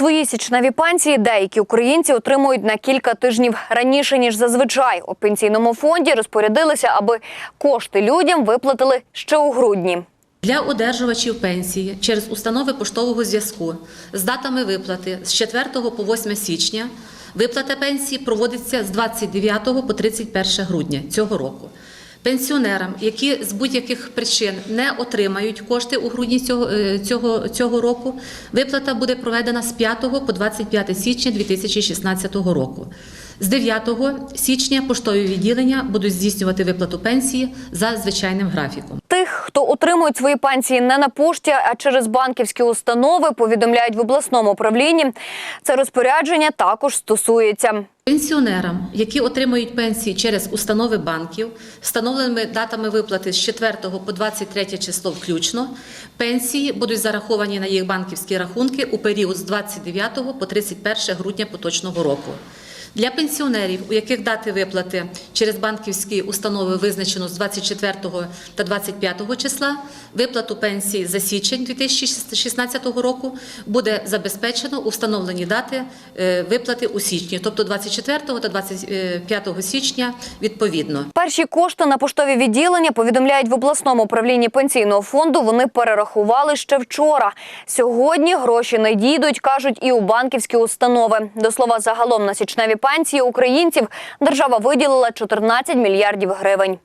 Свої січневі пенсії деякі українці отримують на кілька тижнів раніше ніж зазвичай. У пенсійному фонді розпорядилися, аби кошти людям виплатили ще у грудні. Для одержувачів пенсії через установи поштового зв'язку з датами виплати з 4 по 8 січня виплата пенсії проводиться з 29 по 31 грудня цього року. Пенсіонерам, які з будь-яких причин не отримають кошти у грудні цього, е, цього, цього року, виплата буде проведена з 5 по 25 січня 2016 року. З 9 січня поштові відділення будуть здійснювати виплату пенсії за звичайним графіком. Тих, хто отримують свої пенсії не на пошті, а через банківські установи, повідомляють в обласному управлінні. Це розпорядження також стосується. Пенсіонерам, які отримують пенсії через установи банків, встановленими датами виплати з 4 по 23 число включно, пенсії будуть зараховані на їх банківські рахунки у період з 29 по 31 грудня поточного року. Для пенсіонерів, у яких дати виплати через банківські установи визначено з 24 та 25 числа, виплату пенсії за січень 2016 року буде забезпечено у встановлені дати е, виплати у січні, тобто 24 та 25 січня відповідно. Перші кошти на поштові відділення повідомляють в обласному управлінні пенсійного фонду. Вони перерахували ще вчора. Сьогодні гроші не дійдуть, кажуть, і у банківські установи. До слова, загалом на січневі пенсії українців держава виділила 14 мільярдів гривень.